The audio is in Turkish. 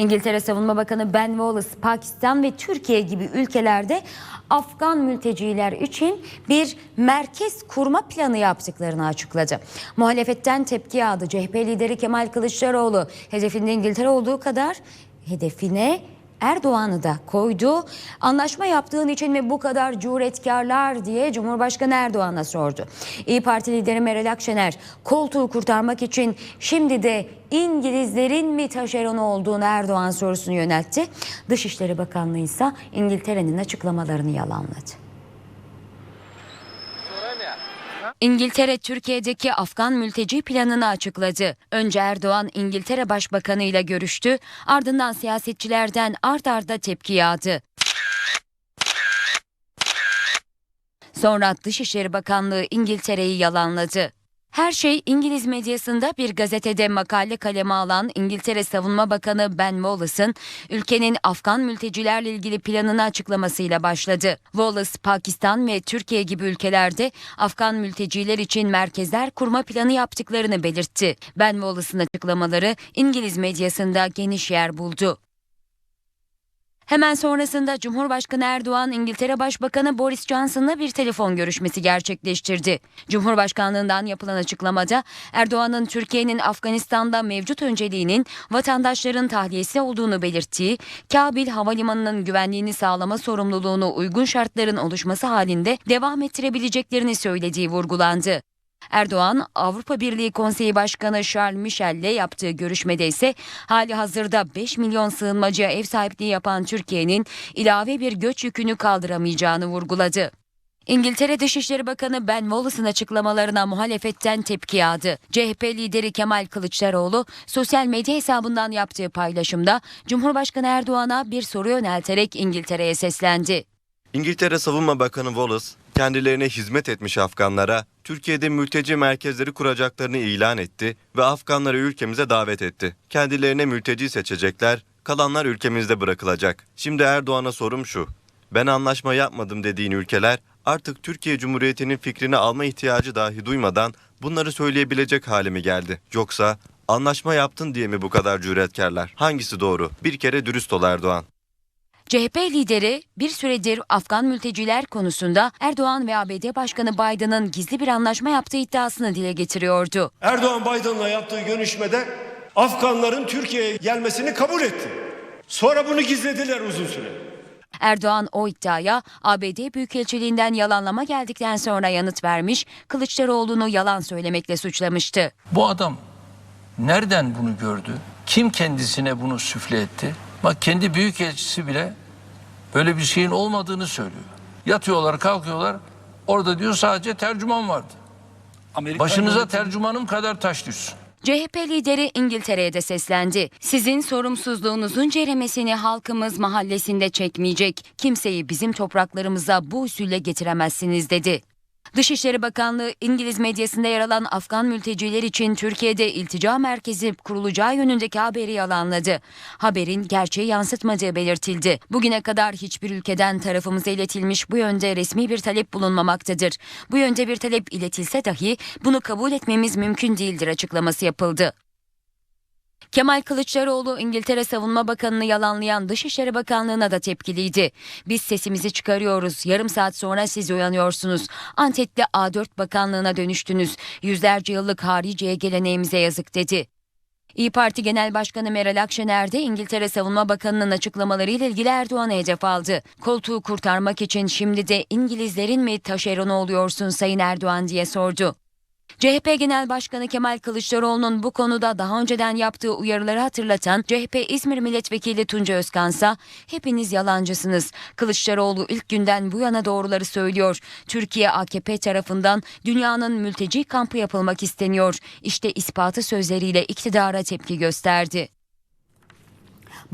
İngiltere Savunma Bakanı Ben Wallace, Pakistan ve Türkiye gibi ülkelerde Afgan mülteciler için bir merkez kurma planı yaptıklarını açıkladı. Muhalefetten tepki yağdı. CHP lideri Kemal Kılıçdaroğlu hedefinde İngiltere olduğu kadar hedefine Erdoğan'ı da koydu. Anlaşma yaptığın için mi bu kadar cüretkarlar diye Cumhurbaşkanı Erdoğan'a sordu. İyi Parti lideri Meral Akşener koltuğu kurtarmak için şimdi de İngilizlerin mi taşeronu olduğunu Erdoğan sorusunu yöneltti. Dışişleri Bakanlığı ise İngiltere'nin açıklamalarını yalanladı. İngiltere Türkiye'deki Afgan mülteci planını açıkladı. Önce Erdoğan İngiltere Başbakanı ile görüştü, ardından siyasetçilerden art arda tepki yağdı. Sonra Dışişleri Bakanlığı İngiltere'yi yalanladı. Her şey İngiliz medyasında bir gazetede makale kaleme alan İngiltere Savunma Bakanı Ben Wallace'ın ülkenin Afgan mültecilerle ilgili planını açıklamasıyla başladı. Wallace, Pakistan ve Türkiye gibi ülkelerde Afgan mülteciler için merkezler kurma planı yaptıklarını belirtti. Ben Wallace'ın açıklamaları İngiliz medyasında geniş yer buldu. Hemen sonrasında Cumhurbaşkanı Erdoğan İngiltere Başbakanı Boris Johnson'la bir telefon görüşmesi gerçekleştirdi. Cumhurbaşkanlığından yapılan açıklamada Erdoğan'ın Türkiye'nin Afganistan'da mevcut önceliğinin vatandaşların tahliyesi olduğunu belirttiği, Kabil Havalimanı'nın güvenliğini sağlama sorumluluğunu uygun şartların oluşması halinde devam ettirebileceklerini söylediği vurgulandı. Erdoğan, Avrupa Birliği Konseyi Başkanı Charles Michel'le yaptığı görüşmede ise hali hazırda 5 milyon sığınmacıya ev sahipliği yapan Türkiye'nin ilave bir göç yükünü kaldıramayacağını vurguladı. İngiltere Dışişleri Bakanı Ben Wallace'ın açıklamalarına muhalefetten tepki yağdı. CHP lideri Kemal Kılıçdaroğlu sosyal medya hesabından yaptığı paylaşımda Cumhurbaşkanı Erdoğan'a bir soru yönelterek İngiltere'ye seslendi. İngiltere Savunma Bakanı Wallace, kendilerine hizmet etmiş Afganlara Türkiye'de mülteci merkezleri kuracaklarını ilan etti ve Afganları ülkemize davet etti. Kendilerine mülteci seçecekler, kalanlar ülkemizde bırakılacak. Şimdi Erdoğan'a sorum şu. Ben anlaşma yapmadım dediğin ülkeler artık Türkiye Cumhuriyeti'nin fikrini alma ihtiyacı dahi duymadan bunları söyleyebilecek hale mi geldi? Yoksa anlaşma yaptın diye mi bu kadar cüretkarlar? Hangisi doğru? Bir kere dürüst ol Erdoğan. CHP lideri bir süredir Afgan mülteciler konusunda Erdoğan ve ABD Başkanı Biden'ın gizli bir anlaşma yaptığı iddiasını dile getiriyordu. Erdoğan Biden'la yaptığı görüşmede Afganların Türkiye'ye gelmesini kabul etti. Sonra bunu gizlediler uzun süre. Erdoğan o iddiaya ABD Büyükelçiliğinden yalanlama geldikten sonra yanıt vermiş, Kılıçdaroğlu'nu yalan söylemekle suçlamıştı. Bu adam nereden bunu gördü? Kim kendisine bunu süfle etti? Bak kendi büyükelçisi bile böyle bir şeyin olmadığını söylüyor. Yatıyorlar, kalkıyorlar. Orada diyor sadece tercüman vardı. Başınıza tercümanım kadar taş düşsün. CHP lideri İngiltere'ye de seslendi. Sizin sorumsuzluğunuzun ceremesini halkımız mahallesinde çekmeyecek. Kimseyi bizim topraklarımıza bu usulle getiremezsiniz dedi. Dışişleri Bakanlığı İngiliz medyasında yer alan Afgan mülteciler için Türkiye'de iltica merkezi kurulacağı yönündeki haberi yalanladı. Haberin gerçeği yansıtmadığı belirtildi. Bugüne kadar hiçbir ülkeden tarafımıza iletilmiş bu yönde resmi bir talep bulunmamaktadır. Bu yönde bir talep iletilse dahi bunu kabul etmemiz mümkün değildir açıklaması yapıldı. Kemal Kılıçdaroğlu İngiltere Savunma Bakanı'nı yalanlayan Dışişleri Bakanlığı'na da tepkiliydi. Biz sesimizi çıkarıyoruz. Yarım saat sonra siz uyanıyorsunuz. Antep'te A4 Bakanlığı'na dönüştünüz. Yüzlerce yıllık hariceye geleneğimize yazık dedi. İyi Parti Genel Başkanı Meral Akşener de İngiltere Savunma Bakanı'nın açıklamalarıyla ilgili Erdoğan'a hedef aldı. Koltuğu kurtarmak için şimdi de İngilizlerin mi taşeronu oluyorsun Sayın Erdoğan diye sordu. CHP Genel Başkanı Kemal Kılıçdaroğlu'nun bu konuda daha önceden yaptığı uyarıları hatırlatan CHP İzmir Milletvekili Tunca Özkansa hepiniz yalancısınız. Kılıçdaroğlu ilk günden bu yana doğruları söylüyor. Türkiye AKP tarafından dünyanın mülteci kampı yapılmak isteniyor. İşte ispatı sözleriyle iktidara tepki gösterdi.